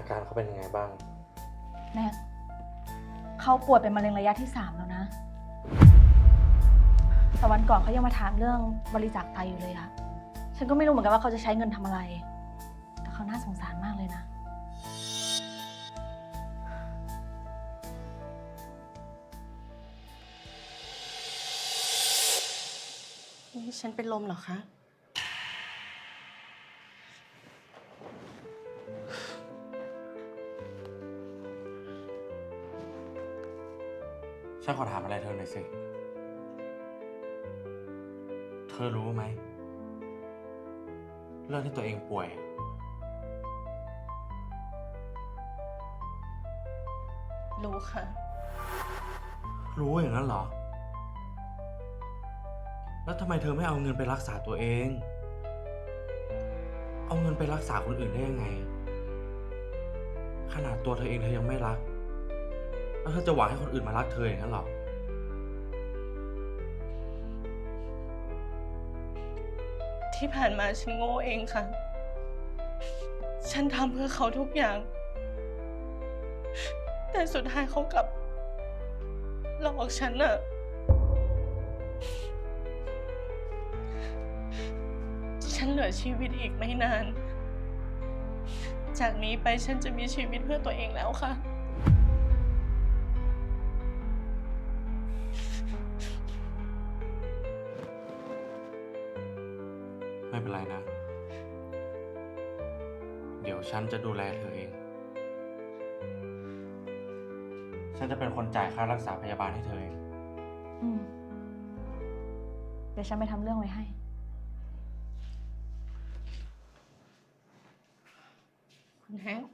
อาการเขาเป็นยังไงบ้าง แน็กเขาป่วยเป็นมะเร็งระยะที่สามแล้วนะ แต่วันก่อนเขายังมาถามเรื่องบริจาคไตอยู่เลยอะฉันก็ไม่รู้เหมือนกันว่าเขาจะใช้เงินทำอะไร แต่เขาน่าสงสารมากเลยนะ นี่ฉันเป็นลมเหรอคะ ฉันขอถามอะไรเธอหน่อยสิ เธอรู้ไหม เรื่องที่ตัวเองป่วย รู้ค่ะ รู้อย่างนั้นเหรอ แล้วทำไมเธอไม่เอาเงินไปรักษาตัวเอง เอาเงินไปรักษาคนอื่นได้ยังไง ขนาดตัวเธอเองเธอยังไม่รัก แล้วเธอจะหวังให้คนอื่นมารักเธออย่างนั้นหรอ ที่ผ่านมาฉันโง่เองค่ะ ฉันทำเพื่อเขาทุกอย่าง แต่สุดท้ายเขากลับหลอกฉันอะฉันเหลือชีวิตอีกไม่นาน จากนี้ไปฉันจะมีชีวิตเพื่อตัวเองแล้วค่ะ ไม่เป็นไรนะ เดี๋ยวฉันจะดูแลเธอเอง ฉันจะเป็นคนจ่ายค่ารักษาพยาบาลให้เธอเอง อืม เดี๋ยวฉันไปทำเรื่องไว้ให้ คุณแฮงค์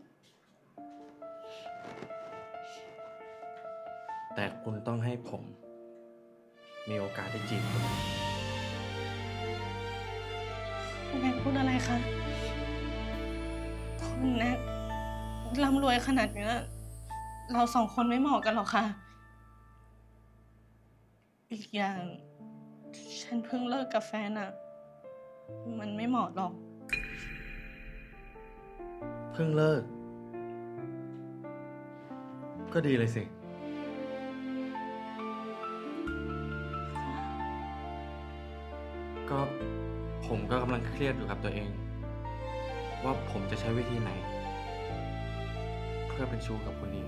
แต่คุณต้องให้ผม มีโอกาสได้จีบคุณ แฮงค์พูดอะไรคะคุณแนทร่ำรวยขนาดเนี้ยเราสองคนไม่เหมาะกันหรอกค่ะ อีกอย่าง ฉันเพิ่งเลิกกับแฟนอะมันไม่เหมาะหรอก เพิ่งเลิก ก็ดีเลยสิ ผมก็กำลังเครียดอยู่กับตัวเอง ว่าผมจะใช้วิธีไหน เพื่อเป็นชู้กับคุณดี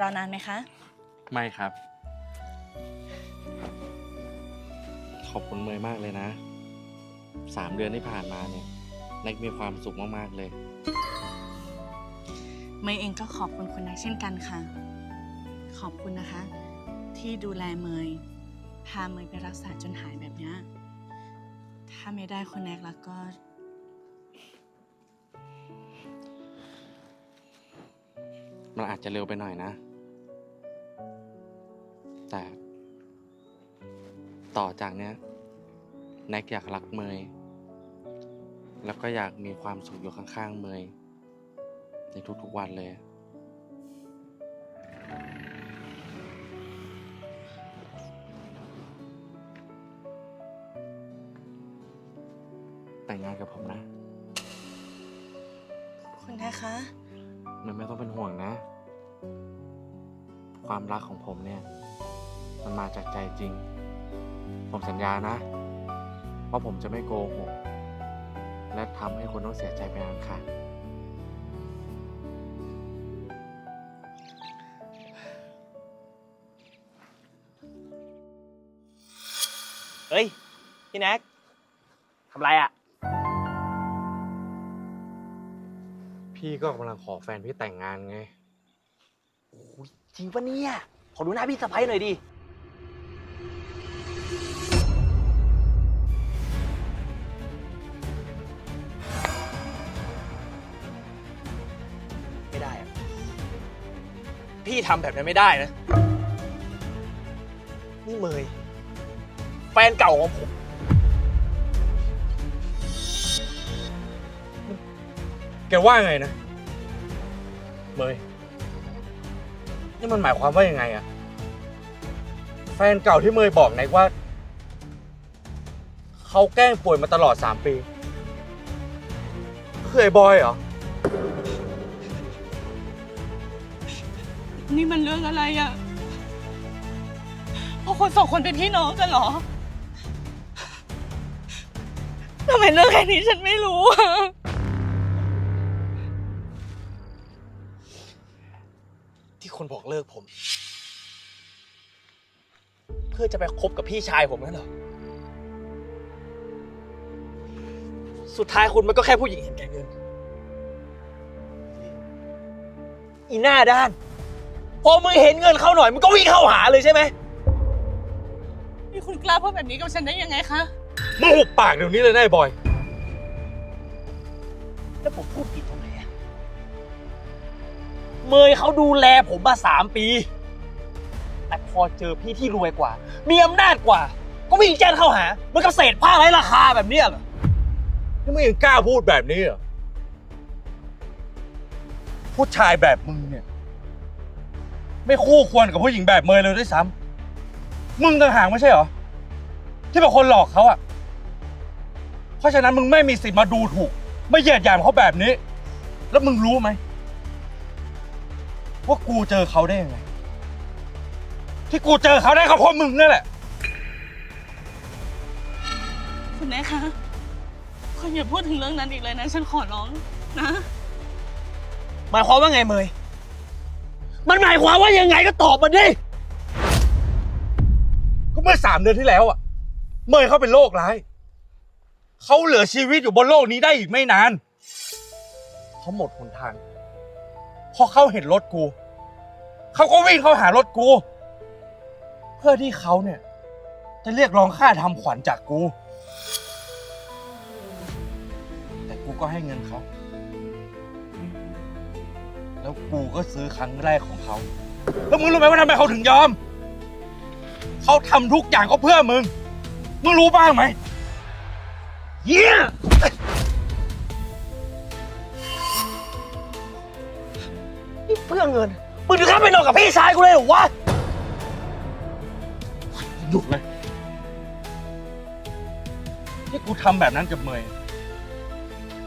รอนานไหมคะ ไม่ครับข อบคุณเมยมากเลยนะสามเดือนที่ผ่านมาเนี่ยแน็กมีความสุขมากๆเลย เมย์เองก็ขอบคุณคุณแน็กเช่นกันค่ะ ขอบคุณนะคะ ที่ดูแลเมย์พาเมย์ไปรักษาจนหายแบบเนี้ยถ้าไม่ได้คุณแน็กแล้วก็มันอาจจะเร็วไปหน่อยนะ แต่ ต่อจากเนี้ยแน็กอยากรักเมย แล้วก็อยากมีความสุขอยู่ข้างๆเมย ในทุกๆวันเลย แต่งงานกับผมนะคุณแน็กคะ มันไม่ต้องเป็นห่วงนะ ความรักของผมเนี่ย มันมาจากใจจริง ผมสัญญานะ ว่าผมจะไม่โกหก และทำให้คนต้องเสียใจไปนานค่ะ เฮ้ย พี่แน็กทำไรอะ พี่ก็กำลังขอแฟนพี่แต่งงานไงโอ้ยจริงปะเนี่ย ขอดูหน้าพี่สะพ้ายหน่อยดิ พี่ทำแบบนั้นไม่ได้นะ นี่เมย แฟนเก่าของผม แกว่าไงนะ เมย นี่มันหมายความว่ายังไงอะแฟนเก่าที่เมยบอกไงว่า เขาแกล้งป่วยมาตลอดสามปีคือไอ้บอยเหรอ นี่มันเรื่องอะไรอะพวกคนสองคนเป็นพี่น้องกันเหรอทำไมเรื่องแค่นี้ฉันไม่รู้อะที่คนบอกเลิกผม เพื่อจะไปคบกับพี่ชายผมนั่นเหรอ สุดท้ายคุณมันก็แค่ผู้หญิงเห็นแก่เงิน อีหน้าด้าน พอมึงเห็นเงินเข้าหน่อยมึงก็วิ่งเข้าหาเลยใช่ไหมนี่คุณกล้าพูดแบบนี้กับฉันได้ยังไงคะ มึงหุบปากเดี๋ยวนี้เลยนะไอ้บอย แล้วผมพูดผิดตรงไหนอะเมยเขาดูแลผมมาสามปี แต่พอเจอพี่ที่รวยกว่า มีอำนาจกว่า ก็วิ่งแจ้งเข้าหาเหมันกับเศษผ้าไร้ราคาแบบเนี้ยเหรอ นี่มึงยังกล้าพูดแบบนี้เหรอผู้ชายแบบมึงเนี่ย ไม่คู่ควรกับผู้หญิงแบบเมยเลยด้วยซ้ำมึงต่างหากไม่ใช่เหรอ ที่เป็นคนหลอกเขาอะเพราะฉะนั้นมึงไม่มีสิทธิ์มาดูถูก ไม่เหยียดหยามเขาแบบนี้ แล้วมึงรู้ไหมว่ากูเจอเขาได้ยังไง ที่กูเจอเขาได้ก็เพราะมึงนั่นแหละ คุณแม่คะคุณอย่าพูดถึงเรื่องนั้นอีกเลยนะ ฉันขอร้องนะ หมายความว่าไงเมย มันหมายความว่ายังไงก็ตอบมาดิ ก็เมื่อสามเดือนที่แล้วอะ เมย์เขาเป็นโรคร้าย เขาเหลือชีวิตอยู่บนโลกนี้ได้อีกไม่นาน เขาหมดหนทาง พอเขาเห็นรถกู เขาก็วิ่งเข้าหารถกู เพื่อที่เขาเนี่ย จะเรียกร้องค่าทำขวัญจากกู แต่กูก็ให้เงินเขา แล้วกูก็ซื้อครั้งแรกของเขา แล้วมึงรู้ไหมว่าทำไมเขาถึงยอม เขาทำทุกอย่างก็เพื่อมึง มึงรู้บ้างไหมเยี่ยนี่เพื่อเงิน มึงถึงขั้นไปนอนกับพี่ชายกูเลยเหรอวะหยุดเลย ที่กูทำแบบนั้นกับเมย์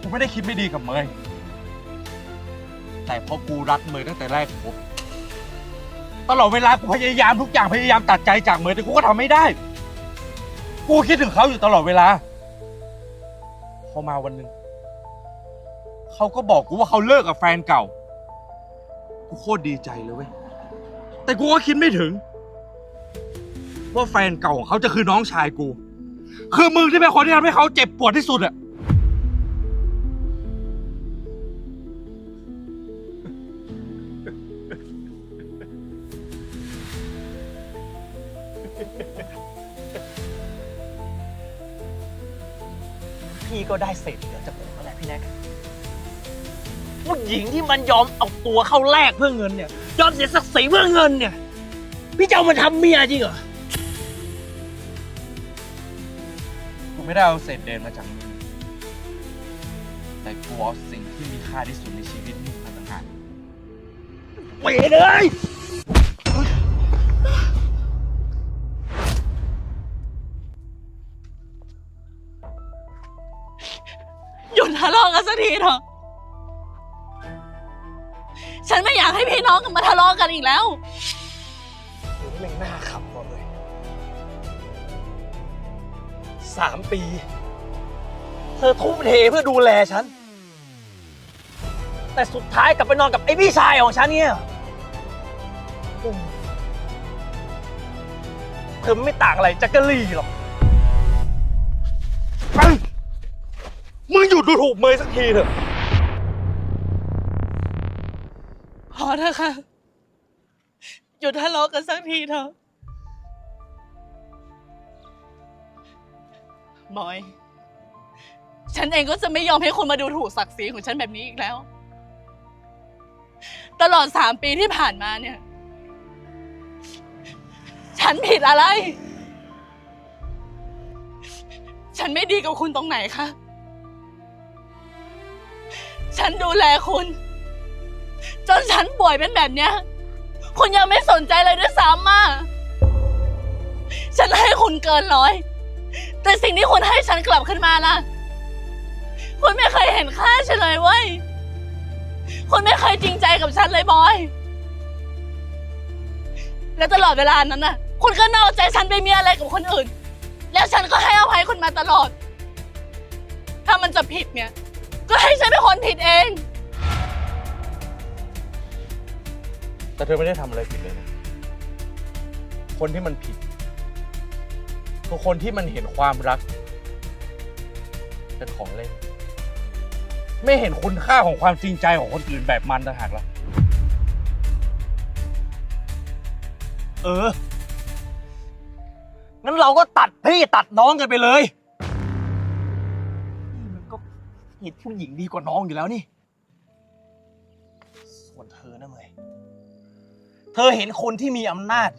กูไม่ได้คิดไม่ดีกับเมย์ แต่เพราะกูรักเมย์ตั้งแต่แรกพบตลอดเวลากูพยายามทุกอย่างพยายามตัดใจจากเมย์แต่กูก็ทำไม่ได้ กูคิดถึงเขาอยู่ตลอดเวลา พอมาวันหนึ่งเขาก็บอกกูว่าเขาเลิกกับแฟนเก่า กูโคตรดีใจเลยเว้ย แต่กูก็คิดไม่ถึง ว่าแฟนเก่าของเขาจะคือน้องชายกู คือมึงที่เป็นคนที่ทำให้เขาเจ็บปวดที่สุดอะ พี่ก็ได้เศษเหลือจากผมนั่นแหละพี่แน็กผู้หญิงที่มันยอมเอาตัวเข้าแลกเพื่อเงินเนี่ยยอมเสียศักดิ์ศรีเพื่อเงินเนี่ย พี่จะเอามาทำเมียจริงเหรอกูไม่ได้เอาเศษเดนมาจากมึงแต่กูเอาสิ่งที่มีค่าที่สุดในชีวิตมึงมาต่างหากเวเลยหยุ ทีเถอะ ฉันไม่อยากให้พี่น้องกันมาทะเลาะกันอีกแล้วหนูนี่แม่งหน้าขำกว่าเลยสามปี เธอทุ่มเทเพื่อดูแลฉัน แต่สุดท้ายกลับไปนอนกับไอ้พี่ชายของฉันเนี่ยเธอไม่ต่างอะไรจากกะลีหรอกไป มึงหยุดดูถูกเมย์สักทีเถอะ พอเถอะค่ะ หยุดทะเลาะกันสักทีเถอะบอย ฉันเองก็จะไม่ยอมให้คนมาดูถูกศักดิ์ศรีของฉันแบบนี้อีกแล้ว ตลอดสามปีที่ผ่านมาเนี่ย ฉันผิดอะไร ฉันไม่ดีกับคุณตรงไหนคะ ฉันดูแลคุณ จนฉันป่วยเป็นแบบเนี้ย คุณยังไม่สนใจเลยด้วยซ้ำอะฉันให้คุณเกินร้อย แต่สิ่งที่คุณให้ฉันกลับขึ้นมาล่ะคุณไม่เคยเห็นค่าฉันเลยเว้ย คุณไม่เคยจริงใจกับฉันเลยบอย และตลอดเวลานั้นน่ะ คุณก็นอกใจฉันไปมีอะไรกับคนอื่น แล้วฉันก็ให้อภัยคุณมาตลอด ถ้ามันจะผิดเนี่ย ก็ให้ฉันเป็นคนผิดเอง แต่เธอไม่ได้ทำอะไรผิดเลยนะ คนที่มันผิดคือคนที่มันเห็นความรัก เป็นของเล่น ไม่เห็นคุณค่าของความจริงใจของคนอื่นแบบมันต่างหากล่ะ เออ งั้นเราก็ตัดพี่ตัดน้องกันไปเลย เห็นผู้หญิงดีกว่าน้องอยู่แล้วนี่ ส่วนเธอนะเมยเธอเห็นคนที่มีอำนาจ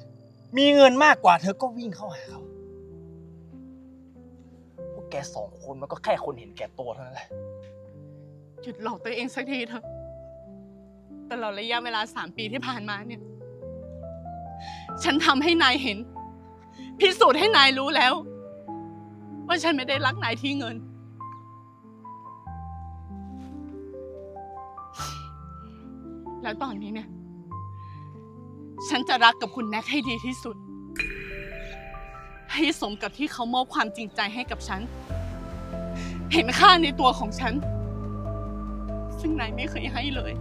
มีเงินมากกว่า เธอก็วิ่งเข้าหาเขาพวกแกสองคนมันก็แค่คนเห็นแก่ตัวเท่านั้นแหละ หยุดหลอกตัวเองสักทีเถอะตลอดระยะเวลาสามปีที่ผ่านมาเนี่ย ฉันทำให้นายเห็น พิสูจน์ให้นายรู้แล้ว ว่าฉันไม่ได้รักนายที่เงิน แล้วตอนนี้เนี่ย ฉันจะรักกับคุณแน็กให้ดีที่สุด ให้สมกับที่เขามอบความจริงใจให้กับฉัน เห็นค่าในตัวของฉัน ซึ่งนายไม่เคยให้เลย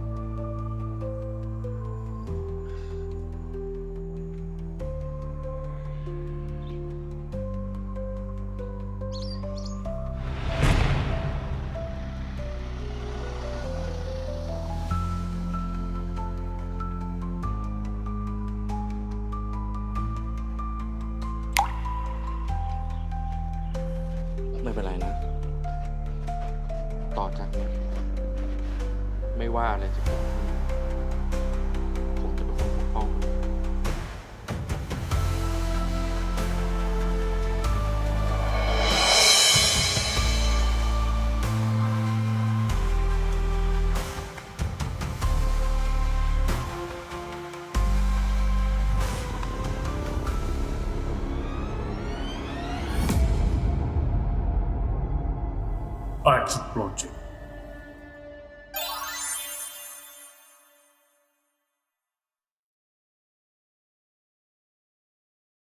ต่อจากนี้ ไม่ว่าอะไรจะเกิดขึ้น